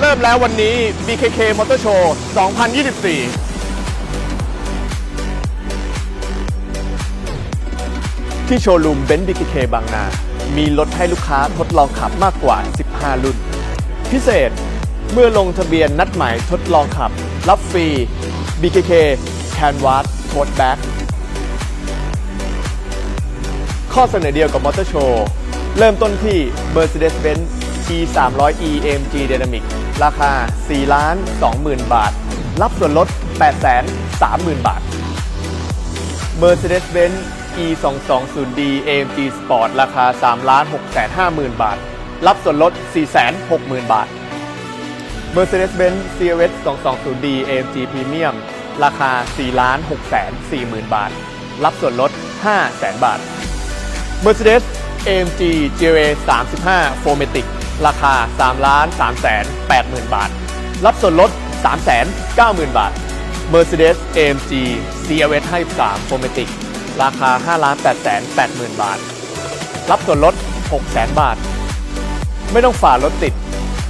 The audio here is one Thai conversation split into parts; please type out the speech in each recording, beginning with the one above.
เริ่มแล้ววันนี้ BKK Motor Show 2024ที่โชว์รูมเบนซ์ BKK บางนา มีรถให้ลูกค้าทดลองขับมากกว่า 15 รุ่น พิเศษ เมื่อลงทะเบียนนัดหมายทดลองขับ รับฟรี BKK Canvas Tote Bag ข้อเสนอเดียวกับมอเตอร์โชว์ เริ่มต้นที่ Mercedes-Benz E 3 0 0 E AMG Dynamic ราคา 4 ล้าน 20,000 บาท รับส่วนลด8 3 0 0 0 0 บาท Mercedes-Benz E 2 2 0 D AMG Sport ราคา 3 ล้าน 6 5 0 0 0 บาท รับส่วนลด 4 6 0 0 0 0 บาท Mercedes-Benz CLS 220 D AMG Premium ราคา 4 ล้าน 6 4 0 0 0 0บาท รับส่วนลด 5 0 0 0 0 0 บาท Mercedes AMG GLA 35 f o r m a t i c ราคา3ล้าน3 8 0 0 0 0 บาท รับส่วนลด3 9 0 0 0 0 บาท Mercedes AMG CLS 53 f o r m a t i c ราคา5ล้าน8 8 0 0 0 0 บาท รับส่วนลด6 0 0 0 0บาท ไม่ต้องฝ่ารถติด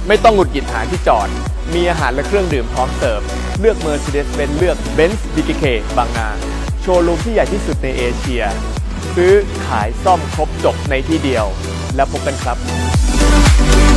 ไม่ต้องหงุดหงิดหาที่จอด มีอาหารและเครื่องดื่มพร้อมเสิร์ฟ เลือก Mercedes-Benz เลือก Benz BKK บางนา โชว์รูมที่ใหญ่ที่สุดในเอเชีย ซื้อขายซ่อมครบจบในที่เดียว แล้วพบกันครับ